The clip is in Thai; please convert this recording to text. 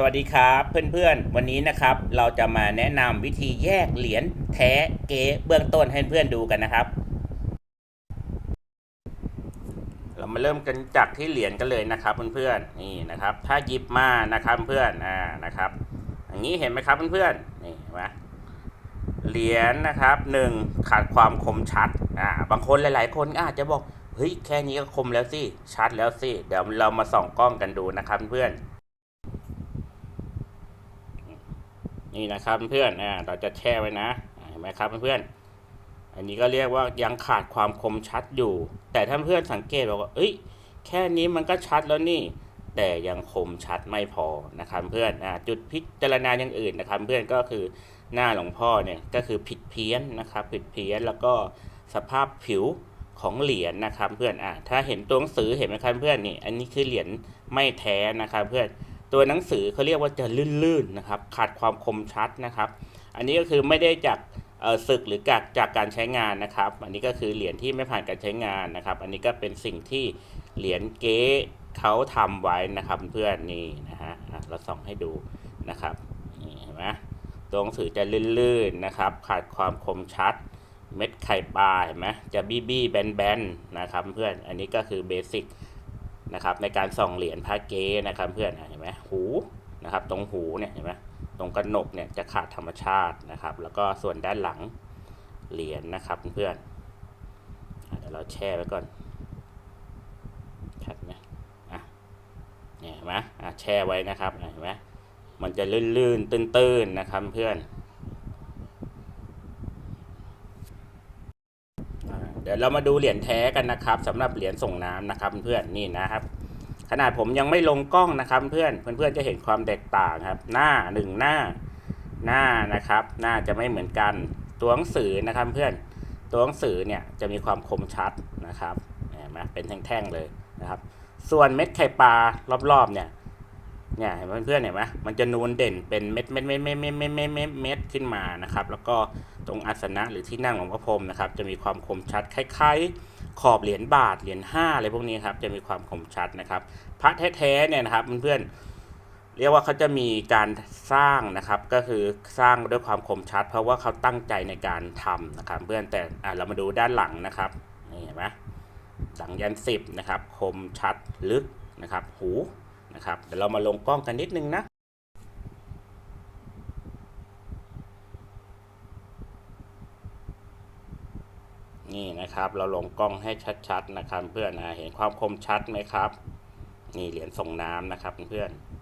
สวัสดีครับเพื่อนๆ วันนี้นะครับเราจะมาแนะนำวิธีแยกเหรียญแท้เก๊เบื้องต้นให้เพื่อนดูกันนะครับ เรามาเริ่มกันจากที่เหรียญกันเลยนะครับเพื่อนๆนี่นะครับ ถ้าหยิบมานะครับเพื่อนอ่านะครับอย่างนี้เห็นไหมครับเพื่อนๆนี่เห็นไหมเหรียญนะครับหนึ่งขาดความคมชัดอ่าบางคนหลาย ๆ คนก็อาจจะบอกเฮ้ยแค่นี้ก็คมแล้วสิชัดแล้วสิเดี๋ยวเรามาส่องกล้องกันดูนะครับเพื่อน นี่นะครับเพื่อนอ่าเราจะแช่ไว้นะเห็นไหมครับเพื่อนอันนี้ก็เรียกว่ายังขาดความคมชัดอยู่ แต่ถ้าเพื่อนสังเกตบอกว่าเอ้ย แค่นี้มันก็ชัดแล้วนี่ แต่ยังคมชัดไม่พอนะครับเพื่อนอ่าจุดพิจารณาอย่างอื่นนะครับ เพื่อนก็คือหน้าหลวงพ่อเนี่ยก็คือผิดเพี้ยนนะครับ ผิดเพี้ยนแล้วก็สภาพผิวของเหรียญนะครับเพื่อนอ่าถ้าเห็นตัวหนังสือเห็นไหมครับเพื่อนนี่ อันนี้คือเหรียญไม่แท้นะครับเพื่อน ตัวหนังสือเขาเรียกว่าจะลื่นๆนะครับ ขาดความคมชัดนะครับ อันนี้ก็คือไม่ได้จากศึกหรือจากจากการใช้งานนะครับ อันนี้ก็คือเหรียญที่ไม่ผ่านการใช้งานนะครับ อันนี้ก็เป็นสิ่งที่เหรียญเก๊เขาทำไว้นะครับเพื่อนนี่นะฮะอะเราส่องให้ดูนะครับนี่เห็นไหมตัวหนังสือจะลื่นๆนะครับ ขาดความคมชัด เม็ดไข่ปลาเห็นไหมจะบี้บี้แบนๆนะครับเพื่อนอันนี้ก็คือเบสิก นะครับในการส่องเหรียญพระเก๊นะครับเพื่อนเห็นไหมหูนะครับตรงหูเนี่ยเห็นไหมตรงกระหนกเนี่ยจะขาดธรรมชาตินะครับ แล้วก็ส่วนด้านหลังเหรียญนะครับเพื่อนเดี๋ยวเราแช่ไว้ก่อนชัดไหมอะเนี่ยเห็นไหมอะแช่ไว้นะครับเห็นไหมมันจะลื่นๆตื้นๆนะครับเพื่อน อ่า เดี๋ยวเรามาดูเหรียญแท้กันนะครับสำหรับเหรียญส่งน้ำนะครับเพื่อนนี่นะครับ ขนาดผมยังไม่ลงกล้องนะครับเพื่อนเพื่อนๆจะเห็นความแตกต่างครับ หน้าหนึ่งหน้าหน้านะครับ หน้าจะไม่เหมือนกันตัวหนังสือนะครับเพื่อนตัวหนังสือเนี่ยจะมีความคมชัดนะครับเห็นไหมเป็นแท่งๆเลยนะครับ ส่วนเม็ดไข่ปลารอบๆเนี่ย เนี่ยเห็นเพื่อนเห็นไหมมันจะนูนเด่นเป็นเม็ดเม็ดเม็ดเม็ดเม็ดเม็ดเม็ดเม็ดเม็ดขึ้นมานะครับ แล้วก็ตรงอาสนะหรือที่นั่งของพระพรหมนะครับ จะมีความคมชัดคล้ายๆ ขอบเหรียญบาทเหรียญห้าอะไรพวกนี้ครับจะมีความคมชัดนะครับ พระแท้ๆเนี่ยนะครับเพื่อนเรียกว่าเขาจะมีการสร้างนะครับก็คือสร้างด้วยความคมชัด เพราะว่าเขาตั้งใจในการทำนะครับ เพื่อนแต่อะเรามาดูด้านหลังนะครับนี่เห็นไหมหลังยันสิบนะครับ คมชัดลึกนะครับ หู นะครับเดี๋ยวเรามาลงกล้องกันนิดนึงนะนี่นะครับเราลงกล้องให้ชัดๆนะครับเพื่อนนะเห็นความคมชัดไหมครับ นี่เหรียญส่งน้ำนะครับเพื่อนๆ